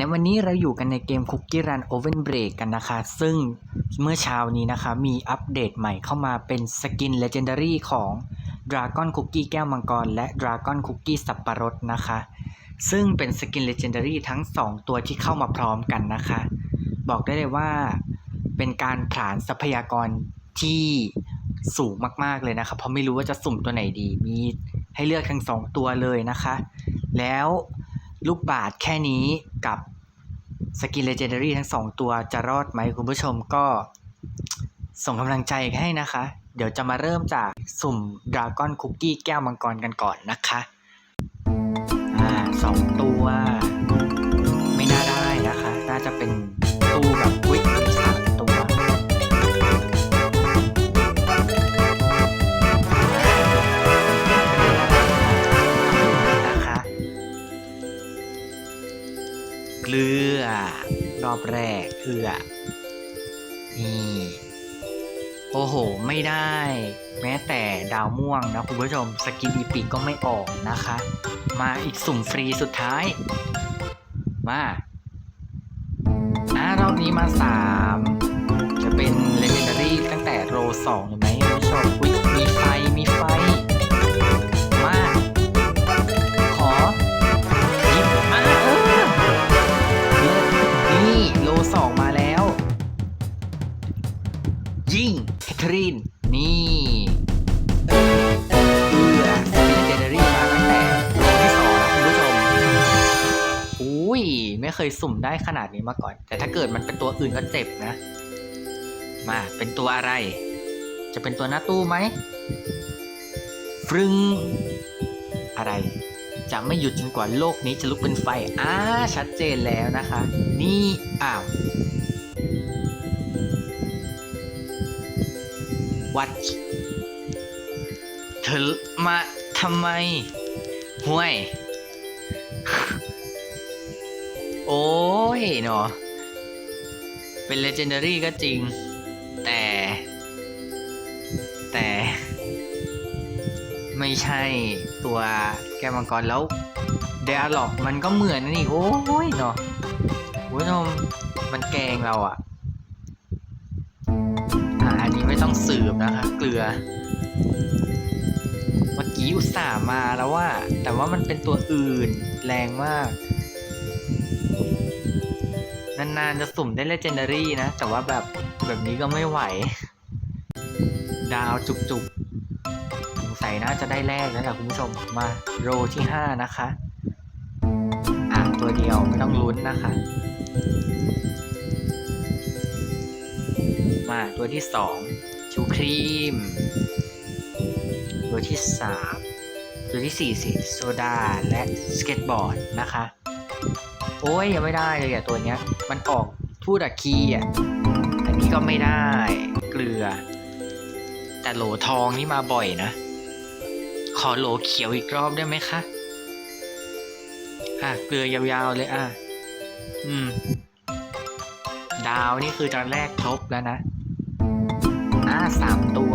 ในวันนี้เราอยู่กันในเกม Cookie Run Oven Break กันนะคะ ซึ่งเมื่อเช้านี้นะคะมีอัปเดตใหม่เข้ามาเป็นสกิน Legendary ของ Dragon Cookie แก้วมังกร และ Dragon Cookie สับปะรดนะคะ ซึ่งเป็นสกิน Legendary ทั้ง 2 ตัวที่เข้ามาพร้อมกันนะคะ บอกได้เลยว่าเป็นการผลาญทรัพยากรที่สูงมากๆเลยนะคะเพราะไม่รู้ว่าจะสุ่มตัวไหนดี มีให้เลือกทั้งสองตัวเลยนะคะ แล้ว ลูกบาทแค่นี้กับสกินเลเจนดารี่ทั้งสองตัวจะรอดไหมคุณผู้ชมก็ส่งกำลังใจให้นะคะ เดี๋ยวจะมาเริ่มจากสุ่มดราก้อนคุกกี้แก้วมังกรกันก่อนนะคะ อ่าสองตัว อบแรกเกลือนี่ โอ้โห ไม่ได้ แม้แต่ดาวม่วงนะคุณผู้ชม สกินอีปิกก็ไม่ออกนะคะ มาอีกสุ่มฟรีสุดท้าย มาอ่ารอบนี้มาสามจะเป็นเลเจนดารี่ตั้งแต่โรสองเลยไหมคุณผู้ชมอุ๊ยมีไฟ มีไฟ สองมาแล้ว ยิงแคทเธอรีน นี่เอือสปีดเจเนอรี่มาตั้งแต่โลที่สองนะคุณผู้ชม อุ้ย ไม่เคยสุ่มได้ขนาดนี้มาก่อน แต่ถ้าเกิดมันเป็นตัวอื่นก็เจ็บนะ มาเป็นตัวอะไร จะเป็นตัวหน้าตู้ไหมฟรึงอะไร จะไม่หยุดจนกว่าโลกนี้จะลุกเป็นไฟอ่าชัดเจนแล้วนะคะ นี่อ้าววัดเธอมาทำไมห่วย โอ้ยเนาะเป็น legendary ก็จริง แต่ แต่ ไม่ใช่ตัวแก้วมังกรแล้วเดอาล็อกมันก็เหมือนนี่โอ้ยเนาะคุณผู้ชมมันแกงเราอะอะอันนี้ไม่ต้องสืบนะคะ เกลือ เมื่อกี้อุตส่าห์มาแล้วว่า แต่ว่ามันเป็นตัวอื่นแรงมาก นานๆจะสุ่มได้เลเจนดารี่นะ แต่ว่าแบบแบบนี้ก็ไม่ไหว ดาวจุกๆ น่าจะได้แรกแล้วแหละคุณผู้ชมมาโรที่ 5 นะคะ อะตัวเดียวไม่ต้องลุ้นนะคะ มาตัวที่ 2 ชูครีม ตัวที่ 3 ตัวที่ 4 สิ โซดา และสเก็ตบอร์ดนะคะ โอ้ยยังไม่ได้เลยอะตัวเนี้ย มันออกพูดอะคีอะอันนี้ก็ไม่ได้เกลือแต่โหลทองนี่มาบ่อยนะ ขอโหลเขียวอีกรอบได้ไหมคะ อะ เกลือยาวๆเลยอะ อืม ดาวนี่คือตอนแรกครบแล้วนะ อ่าสามตัว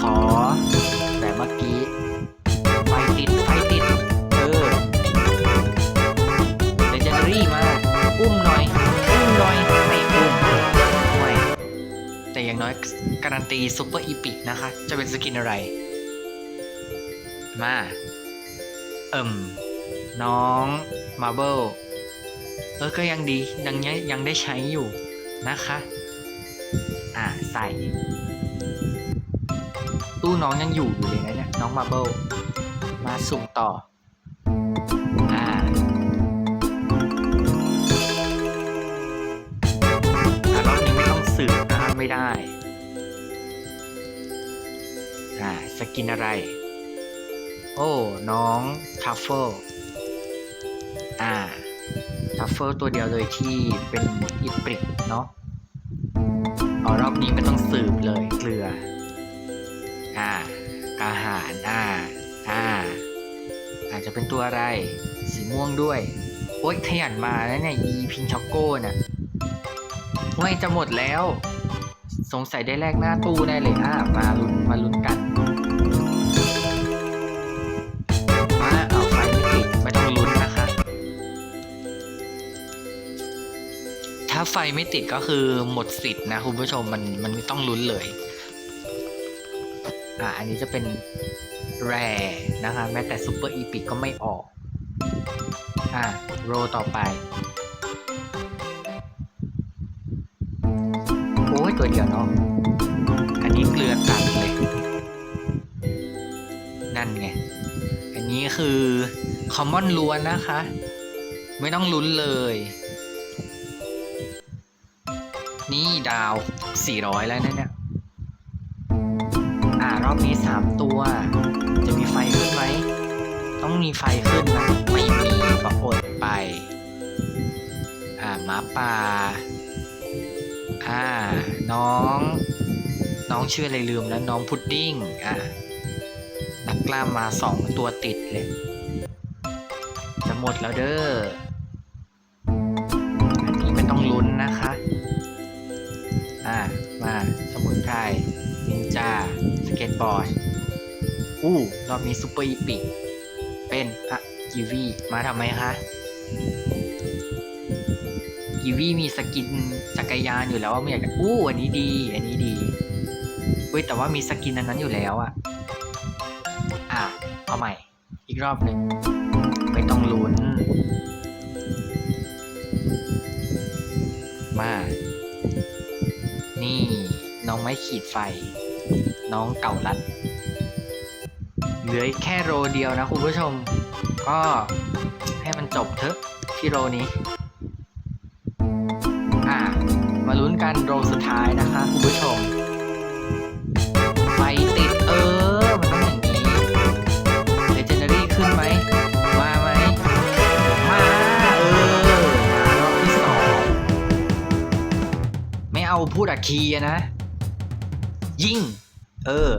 ขอ แต่เมื่อกี้ ไฟติด ไฟติด เออเลเจนดารี่มา อุ้มหน่อย อุ้มหน่อย ไม่อุ้มห่แต่อย่างน้อยการันตีซุปเปอร์อีพิกนะคะ จะเป็นสกินอะไร มา เอิ่ม น้องมาเบิลเออก็ยังดียังยังยังได้ใช้อยู่นะคะ อ่าใส่ ตู้น้องยังอยู่อยู่เลยนะเนี่ยน้องมาเบิลมาสุ่มต่ออ่าแต่รอบนี้ไม่ต้องสืบนะครับไม่ได้ อ่า สกินอะไร โอ้ น้องทัฟเฟิลอ่าทัฟเฟิลตัวเดียวเลยที่เป็นอิปริกเนาะอ๋อรอบนี้ไม่ต้องสืบเลยเกลือ อ่า อาหาร อ่า อ่า อาจจะเป็นตัวอะไร สีม่วงด้วย โอ๊ยขยันมาแล้วเนี่ย อีพิงช็อกโก้น่ะไม่จะหมดแล้ว สงสัยได้แลกหน้าตู้แน่เลย อ่า มาลุ้นมาลุ้นกัน ถ้าไฟไม่ติดก็คือหมดสิทธิ์นะคุณผู้ชมมันมันไม่ต้องลุ้นเลย อะอันนี้จะเป็นแร่นะคะ แม้แต่ซูเปอร์อีพิกก็ไม่ออก อะโรต่อไป โอ้ยตัวเดียวเนาะอันนี้เกลือตัดเลย นั่นไง อันนี้คือคอมมอนล้วนนะคะ ไม่ต้องลุ้นเลย นี่ดาว 400 แล้วนะเนี่ย อ่ารอบนี้ 3 ตัว จะมีไฟขึ้นไหม ต้องมีไฟขึ้นนะ ไม่มีก็อดไป อ่าหมาป่า อ่า น้อง น้องชื่ออะไรลืมแล้วน้องพุดดิ้ง อ่านักกล้ามมาสองตัวติดเลย จะหมดแล้วเด้อ จาสเก็ตบอร์ดอู้รอบนี้ซูเปอร์อีปิกเป็นอะกิวีมาทำไมคะกิวีมีสกินจักรยานอยู่แล้วว่าไม่อยากจะอู้อันนี้ดี อันนี้ดีเว้ยแต่ว่ามีสกินอันนั้นอยู่แล้วอะอะ เอาใหม่ อีกรอบหนึ่งไม่ต้องลุ้น มา นี่น้องไม้ขีดไฟ น้องเก่าลัด เหลือแค่โรเดียวนะคุณผู้ชม ก็ให้มันจบเถอะที่โรนี้ อะมาลุ้นกันโรสุดท้ายนะคะคุณผู้ชมไฟติดเออ มันต้องอย่างนี้ Legendary ขึ้นไหม มาไหม มา เออ มารอบที่สอง ไม่เอาพูดอักคีนะ ยิง เออ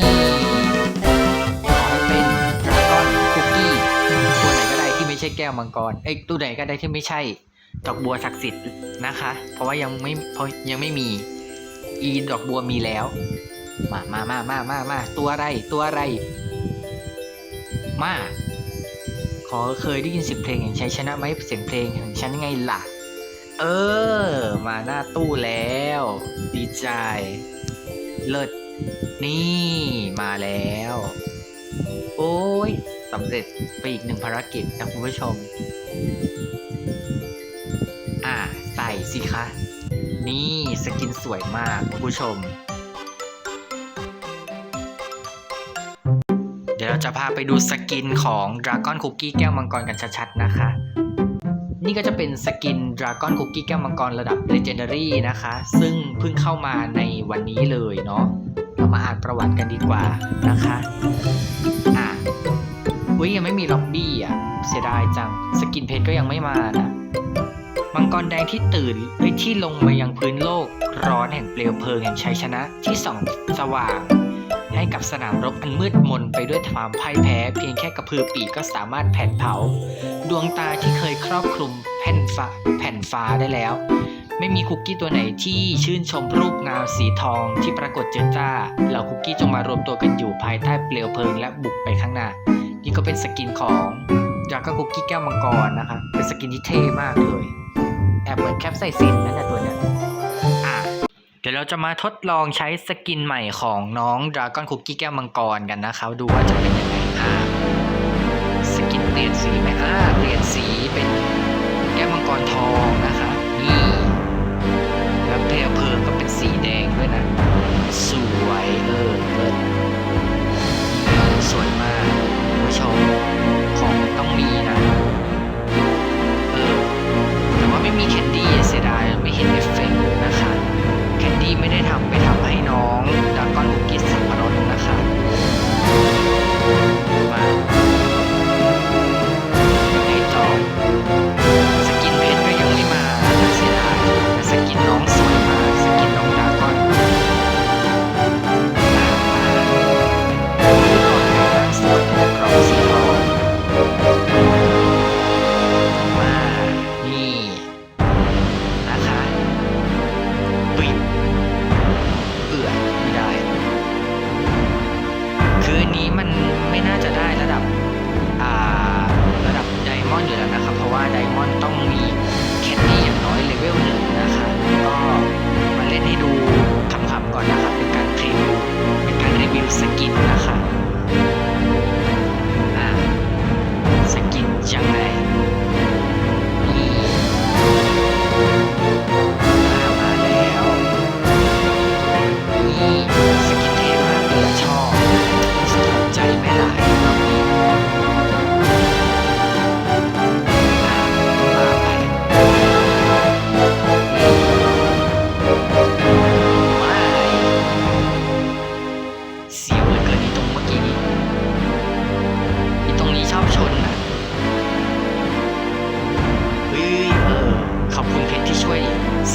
นี่ขอให้เป็นดราก้อนคุกกี้ตัวไหนก็ได้ที่ไม่ใช่แก้วมังกรเอ้ยตัวไหนก็ได้ที่ไม่ใช่ดอกบัวศักดิ์สิทธิ์นะคะ เพราะว่ายังไม่เพราะยังไม่มี อีดอกบัวมีแล้ว มามามามามามาตัวอะไรตัวอะไร มา ขอเคยได้ยินเสียงเพลงแห่งชัยชนะไหมเสียงเพลงแห่งฉันยังไงล่ะ เออ มาหน้าตู้แล้ว ดีใจ เลิศ นี่มาแล้ว โอ้ยสำเร็จไปอีกหนึ่งภารกิจนะคุณผู้ชม อ่า ใส่สิคะ นี่สกินสวยมากคุณผู้ชม เดี๋ยวเราจะพาไปดูสกินของ Dragon Cookie แก้วมังกรกันชัดๆนะคะ นี่ก็จะเป็นสกิน Dragon Cookie แก้วมังกรระดับ Legendary นะคะ ซึ่งเพิ่งเข้ามาในวันนี้เลยเนาะเรามาอ่านประวัติกันดีกว่านะคะอะอุ้ยยังไม่มีล็อบบี้อะ เสียดายจัง สกินเพชรก็ยังไม่มานะมังกรแดงที่ตื่นหรือที่ลงมายังพื้นโลก ร้อนแห่งเปลวเพลิงแห่งชัยชนะที่ส่องสว่าง ให้กับสนามรบอันมืดมนไปด้วยความพ่ายแพ้ เพียงแค่กระพือปีกก็สามารถแผดเผา ดวงตาที่เคยครอบคลุมแผ่นฟ้าแผ่นฟ้าได้แล้ว ไม่มีคุกกี้ตัวไหนที่ชื่นชมรูปงามสีทองที่ปรากฏเจิดจ้าเหล่าคุกกี้จงมารวมตัวกันอยู่ภายใต้เปลวเพลิงและบุกไปข้างหน้า นี่ก็เป็นสกินของดราก้อนคุกกี้แก้วมังกรนะคะเป็นสกินที่เท่มากเลยแอบเหมือนแคปไซซินนั่นแหละตัวเนี้ย ดี๋ยวเราจะมาทดลองใช้สกินใหม่ของน้องดราก้อนคุกกี้แก้วมังกรกันนะครับ ดูว่าจะเป็นยังไงอ่าสกินเปลี่ยนสีไหมอ่าเปลี่ยนสีเป็นแก้วมังกรทอง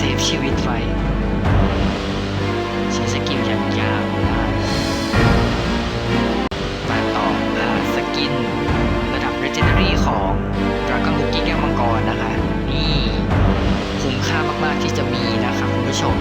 เซฟชีวิตไว้ใช้สกิลอย่างยาวได้มาต่ออ่าสกิน ระดับ Legendary ของ Dragon Cookie แก้วมังกรนะคะ นี่ คุ้มค่ามากๆที่จะมีนะคะคุณผู้ชม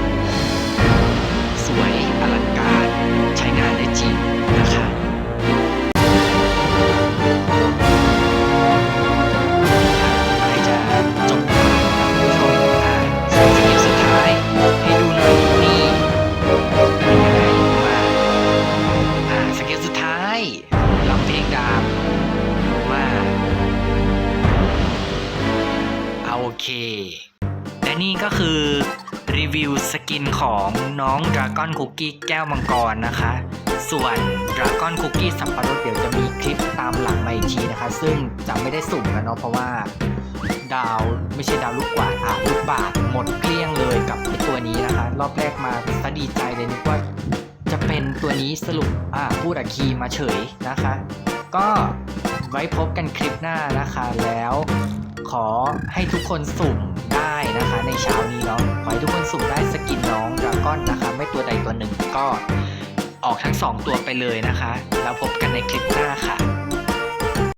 ของน้อง Dragon Cookie แก้วมังกรนะคะ ส่วน Dragon Cookie สับปะรดเดี๋ยวจะมีคลิปตามหลังมาอีกทีนะคะ ซึ่งจะไม่ได้สุ่มกันเนาะเพราะว่า ดาวไม่ใช่ดาวลูกกวาดอะลูกบาทหมดเกลี้ยงเลยกับตัวนี้นะคะ รอบแรกมาสดีใจเลยนึกว่าจะเป็นตัวนี้สรุปอะพูดอะคีมาเฉยนะคะ ก็ไว้พบกันคลิปหน้านะคะแล้วขอให้ทุกคนสุ่ม ได้นะคะในเช้านี้เนาะขอให้ทุกคนสุ่มได้สกินน้องดราก้อนนะคะ ไม่ตัวใดตัวหนึ่งก็ออกทั้ง 2 ตัวไปเลยนะคะ แล้วพบกันในคลิปหน้าค่ะ